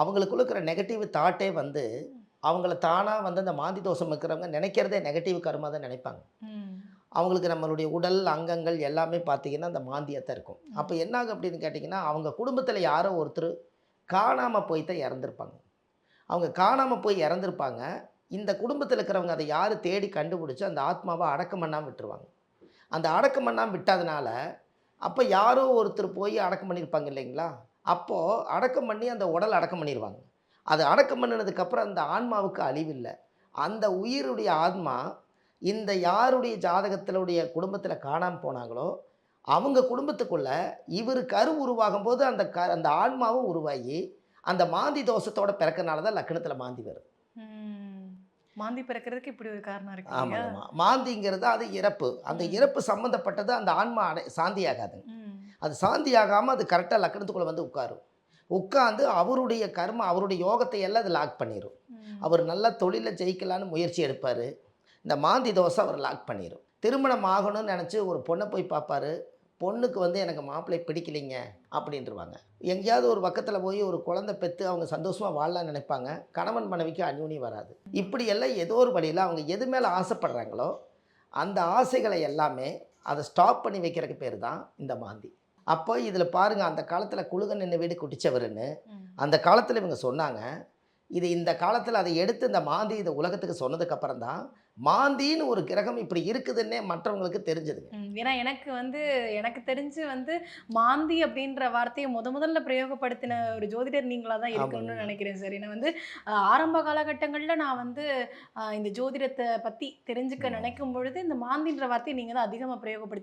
அவங்களுக்குள்ள இருக்கிற நெகட்டிவ் தாட்டே வந்து அவங்கள தானாக வந்து அந்த மாந்தி தோஷம் இருக்கிறவங்க நினைக்கிறதே நெகட்டிவ் கருமா தான் நினைப்பாங்க. அவங்களுக்கு நம்மளுடைய உடல் அங்கங்கள் எல்லாமே பார்த்தீங்கன்னா அந்த மாந்தியத்தான் இருக்கும். அப்போ என்னாகும் அப்படின்னு கேட்டிங்கன்னா அவங்க குடும்பத்தில் யாரோ ஒருத்தர் காணாமல் போய் தான் இறந்துருப்பாங்க. அவங்க காணாமல் போய் இறந்துருப்பாங்க. இந்த குடும்பத்தில் இருக்கிறவங்க அதை யார் தேடி கண்டுபிடிச்சி அந்த ஆத்மாவை அடக்கம் பண்ணாமல் விட்டுருவாங்க. அந்த அடக்கம் பண்ணாமல் விட்டதுனால அப்போ யாரோ ஒருத்தர் போய் அடக்கம் பண்ணியிருப்பாங்க இல்லைங்களா? அப்போது அடக்கம் பண்ணி அந்த உடல் அடக்கம் பண்ணிடுவாங்க அது அடக்கம் பண்ணினதுக்கப்புறம் அந்த ஆன்மாவுக்கு அழிவில்லை அந்த உயிருடைய ஆத்மா இந்த யாருடைய ஜாதகத்திலுடைய குடும்பத்தில் காணாமல் போனாங்களோ அவங்க குடும்பத்துக்குள்ள இவர் கரு உருவாகும் போது அந்த க அந்த ஆன்மாவும் உருவாகி அந்த மாந்தி தோஷத்தோட பிறக்கனால தான் லக்னத்தில் மாந்தி வருது. மாந்தி பிறக்கிறதுக்கு இப்படி ஒரு காரணம் இருக்கு ஆமாம்? ஆமாம் மாந்திங்கிறது அது இறப்பு அந்த. இறப்பு சம்மந்தப்பட்டது அந்த ஆன்மா அடை சாந்தி ஆகாதுங்க ம். அது சாந்தி ஆகாமல் அது கரெக்டாக லக்னத்துக்குள்ளே வந்து உட்காரும். உட்காந்து அவருடைய கர்ம அவருடைய யோகத்தை எல்லாம் அது லாக் பண்ணிடும். அவர் நல்லா தொழிலில் ஜெயிக்கலான்னு முயற்சி எடுப்பார். இந்த மாந்தி தோசை அவர் லாக் பண்ணிடும் திருமணம் ஆகணும்னு நினச்சி ஒரு பொண்ணை போய் பார்ப்பாரு பொண்ணுக்கு வந்து எனக்கு மாப்பிள்ளை பிடிக்கலைங்க அப்படின்றவாங்க. எங்கேயாவது ஒரு பக்கத்தில் போய் ஒரு குழந்தை பெற்று அவங்க சந்தோஷமாக வாழலாம்னு நினைப்பாங்க. கணவன் மனைவிக்கு அந்யூனி வராது. இப்படி எல்லாம் ஏதோ ஒரு வழியில் அவங்க எது மேலே ஆசைப்படுறாங்களோ அந்த ஆசைகளை எல்லாமே அதை ஸ்டாப் பண்ணி வைக்கிறதுக்கு பேர் தான் இந்த மாந்தி. அப்போ இதில் பாருங்கள் அந்த காலத்தில் குழுக நின்று வீடு குட்டிச்சவருன்னு ம். அந்த காலத்தில் இவங்க சொன்னாங்க இது இந்த காலத்தில் அதை எடுத்து இந்த மாந்தி இந்த உலகத்துக்கு சொன்னதுக்கப்புறம் தான் மாந்தின்னு ஒரு கிரகம் இப்படி இருக்குதுன்னே மற்றவங்களுக்கு தெரிஞ்சதுங்க ம். ஏன்னா எனக்கு வந்து எனக்கு தெரிஞ்சு வந்து மாந்தி அப்படின்ற வார்த்தையை முத முதல்ல பிரயோகப்படுத்தின ஒரு ஜோதிடர் நீங்களா தான் இருக்கணும்னு. நினைக்கிறேன் சார் ஏன்னா வந்து ஆரம்ப காலகட்டங்களில் நான் வந்து இந்த ஜோதிடத்தை பற்றி தெரிஞ்சுக்க. நினைக்கும் பொழுது இந்த மாந்தின்ற வார்த்தையை நீங்கள் தான் அதிகமாக பிரயோகப்படுத்தி